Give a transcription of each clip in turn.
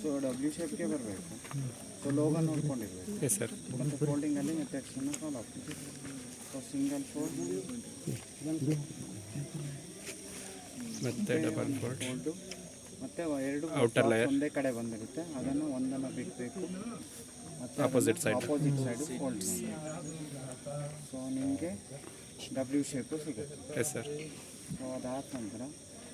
So W ಶೇಪ್ಗೆ ಬರಬೇಕು. So ಲೋಗನ್ ನೋಡ್ಕೊಂಡಿರ್ಬೇಕು. ಎಸ್ ಸರ್ ಒಂದು ಫೋಲ್ಡಿಂಗಲ್ಲಿ ಮೆಥಡ್ಸನ್ನು ಫಾಲೋ ಆಗ್ತದೆ ಸೊ ಸಿಂಗಲ್ ಫೋಲ್ಡ್ ಮತ್ತೆ ಡಬಲ್ ಫೋಲ್ಡ್ ಮತ್ತೆ ಎರಡು ಔಟರ್ ಲೇಯರ್ ಒಂದೇ ಕಡೆ ಬಂದಿರುತ್ತೆ. ಅದನ್ನು ಒಂದನ್ನು ಬಿಡಬೇಕು. ಮತ್ತೆ opposite side opposite side fold so ನಿಮಗೆ ಡಬ್ಲ್ಯೂ ಶೇಪು ಸಿಗುತ್ತೆ. ಎಸ್ ಸರ್ ಸೊ ಅದಾದ ನಂತರ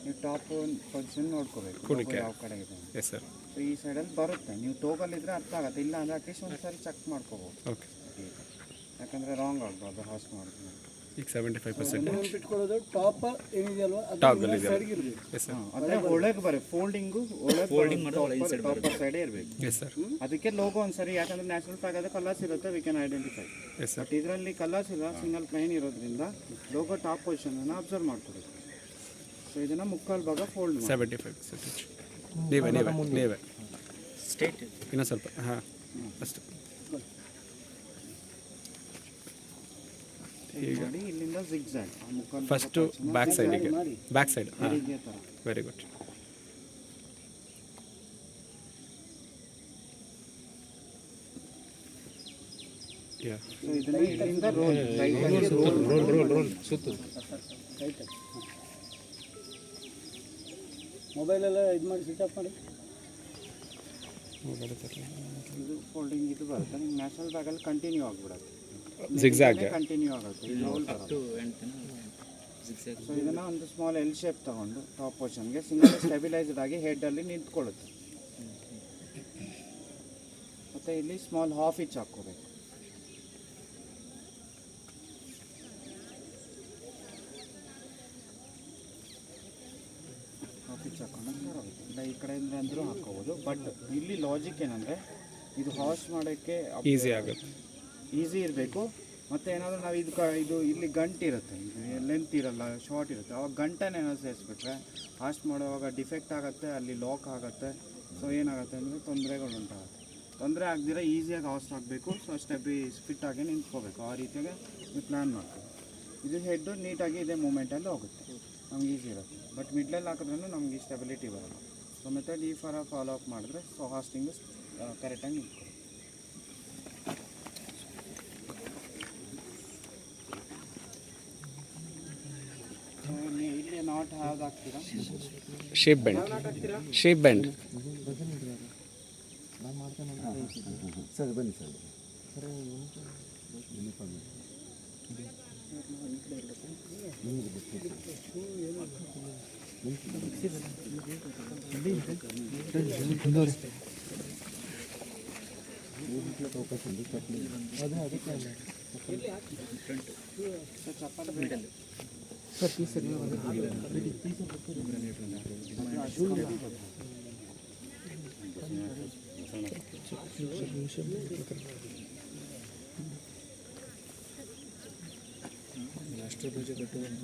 ನೀವು ಟಾಪ್ ಪೊಸಿಷನ್ ನೋಡ್ಕೋಬೇಕು. ಯಾವ ಕಡೆ ಇದೆ ಅಂತ. ಎಸ್ ಸರ್ ಸೊ ಈ ಸೈಡಲ್ಲಿ ಬರುತ್ತೆ. ನೀವು ಟೋಗಲ್ಲಿದ್ರೆ ಅರ್ಥ ಆಗುತ್ತೆ. ಇಲ್ಲ ಅಂದ್ರೆ ಅಟ್ಲೀಸ್ಟ್ ಒಂದ್ಸರಿ ಚೆಕ್ ಮಾಡ್ಕೋಬೋದು. ಓಕೆ ಯಾಕಂದರೆ ರಾಂಗ್ ಆಗ್ಬಾರ್ದು ಹಾಸ್ ಮಾಡಿದ್ಮೇಲೆ ಈಗ ಸೆವೆಂಟಿ ಫೈವ್ ಪರ್ಸೆಂಟ್ ಇಟ್ಕೊಳ್ಳೋದು ಟಾಪ್ ಏನಿದೆಯಲ್ವ ಅದು ಇರಬೇಕು. ಎಸ್ ಸರ್ ಅಂದರೆ ಒಳಗೆ ಬರುತ್ತೆ. ಫೋಲ್ಡಿಂಗು ಒಳಗೆ ಟಾಪರ್ ಸೈಡೇ ಇರಬೇಕು. ಎಸ್ ಸರ್ ಅದಕ್ಕೆ ಲೋಗೋ ಒಂದ್ಸರಿ ಯಾಕಂದ್ರೆ ನ್ಯಾಚುರಲ್ ಫ್ಲಾಗ್ ಅದು ಕಲರ್ಸ್ ಇರುತ್ತೆ we can identify yes sir but ಇದರಲ್ಲಿ ಕಲರ್ಸ್ ಇಲ್ಲ ಸಿಂಗಲ್ ಪ್ಲೈನ್ ಇರೋದ್ರಿಂದ ಲೋಗೋ ಟಾಪ್ ಪೊಸಿಷನನ್ನು ಅಬ್ಸರ್ವ್ ಮಾಡ್ಕೋಬೇಕು. ಸೊ ಇದನ್ನು ಮುಕ್ಕಾಲು ಭಾಗ ಫೋಲ್ಡ್ ಮಾಡಿ. ಸೆವೆಂಟಿ ಫೈವ್ ಪರ್ಸೆಂಟೇಜ್ ನೀವೇ ನೀವೇ ನೀವೇ. ಸ್ಟೇಟ್ ಇನ್ನೂ ಸ್ವಲ್ಪ ಹಾಂ ಅಷ್ಟು. ಈಗ ಇಲ್ಲಿಂದ ಜಿಗ್ಜಾಗ್ ಮುಕ್ಕಾಲು ಫಸ್ಟು ಬ್ಯಾಕ್ ಸೈಡಿಗೆ ಬ್ಯಾಕ್ ಸೈಡ್ ಹಾಂ. ಇದೇ ಥರ ವೆರಿ ಗುಡ್ ಯಾ ಸೊ ಇದನ್ನ ಇಲ್ಲಿಂದ ರೋಲ್ ರೈಟ್ ರೋಲ್ ಮೊಬೈಲೆಲ್ಲ ಇದು ಮಾಡಿ ಸ್ವಿಚ್ ಆಫ್ ಮಾಡಿ. ಇದು ಫೋಲ್ಡಿಂಗ್ ಇದು ಬರುತ್ತೆ. ನಿಮ್ಗೆ ನ್ಯಾಚುರಲ್ ಬ್ಯಾಗಲ್ಲಿ ಕಂಟಿನ್ಯೂ ಆಗಿಬಿಡುತ್ತೆ. ಕಂಟಿನ್ಯೂ ಆಗುತ್ತೆ. ಸೊ ಇದನ್ನು ಒಂದು ಸ್ಮಾಲ್ ಎಲ್ ಶೇಪ್ ತಗೊಂಡು ಟಾಪ್ ಪೋರ್ಷನ್ಗೆ ಸಿಂಗಲ್ ಸ್ಟೆಬಿಲೈಸ್ಡ್ ಆಗಿ ಹೆಡ್ಡಲ್ಲಿ ನಿಂತ್ಕೊಳ್ಳುತ್ತೆ. ಮತ್ತು ಇಲ್ಲಿ ಸ್ಮಾಲ್ ಹಾಫ್ ಇಚ್ ಹಾಕ್ಕೋಬೇಕು ಹಾಫ್ ಇಚ್ ಹಾಕೊಂಡ್ರೆ ಸರೋಗುತ್ತೆ ಇಲ್ಲ ಈ ಕಡೆಯಿಂದ ಅಂದರೂ ಹಾಕ್ಕೋಬೋದು ಬಟ್ ಇಲ್ಲಿ ಲಾಜಿಕ್ ಏನಂದರೆ ಇದು ವಾಶ್ ಮಾಡೋಕ್ಕೆ ಈಸಿ ಆಗುತ್ತೆ. ಈಸಿ ಇರಬೇಕು. ಮತ್ತು ಏನಾದರೂ ನಾವು ಇದು ಇದು ಇಲ್ಲಿ ಗಂಟು ಇರುತ್ತೆ. ಇದು ಲೆಂತ್ ಇರಲ್ಲ ಶಾರ್ಟ್ ಇರುತ್ತೆ. ಅವಾಗ ಗಂಟನ್ನು ಏನಾದ್ರು ಸೇರಿಸ್ಬಿಟ್ರೆ ಹಾಸ್ಟ್ ಮಾಡುವಾಗ ಡಿಫೆಕ್ಟ್ ಆಗುತ್ತೆ ಅಲ್ಲಿ ಲಾಕ್ ಆಗುತ್ತೆ. ಸೊ ಏನಾಗುತ್ತೆ ಅಂದರೆ ತೊಂದರೆಗಳು ಉಂಟಾಗುತ್ತೆ. ತೊಂದರೆ ಆಗದಿರ ಈಸಿಯಾಗಿ ವಾಶ್ ಆಗಬೇಕು ಸೊ ಸ್ಟೆಪ್ ಫಿಟ್ಟಾಗಿ ಆಗಿ ನಿಂತ್ಕೋಬೇಕು. ಆ ರೀತಿಯಾಗಿ ನೀವು ಪ್ಲ್ಯಾನ್ ಮಾಡ್ತೀವಿ. ಇದು ಹೆಡ್ಡು ನೀಟಾಗಿ ಇದೇ ಮೂಮೆಂಟಲ್ಲಿ ಹೋಗುತ್ತೆ. ನಮ್ಗೆ ಈಸಿ ಇರುತ್ತೆ. ಬಟ್ ಮಿಡ್ಲಲ್ಲಿ ಹಾಕಿದ್ರೂ ನಮಗೆ ಸ್ಟೆಬಿಲಿಟಿ ಬರಲ್ಲ. ಸೊ ಮೆಥಡ್ ಈ ಫಾರ ಫಾಲೋ ಅಪ್ ಮಾಡಿದ್ರೆ ಸೊ ಹಾಸ್ಟಿಂಗು ಕರೆಕ್ಟಾಗಿ ನಿಂತ್ಕೊಳ್ಳಿ ಇಲ್ಲಿ ನಾಟ್ ಯಾವ್ದು ಹಾಕ್ತೀರಾ? Shape band shape bend sir ಬನ್ನಿ sir. Sir piece piece so chapati ರಾಷ್ಟ್ರಧ್ವಜ ಕಟ್ಟುವಂತ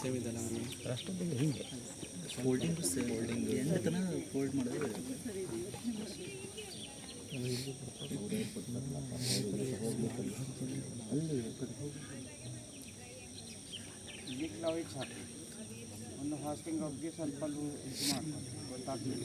same ಇದೆಲ್ಲ ಫೋಲ್ಡಿಂಗ್ ಫೋಲ್ಡಿಂಗ್ ಎಂದ ತನಕ ಫೋಲ್ಡ್ ಮಾಡೋದು ಇಲ್ಲಿ clouds Ano, On the fasting of this Alpalu Kumar, contact me.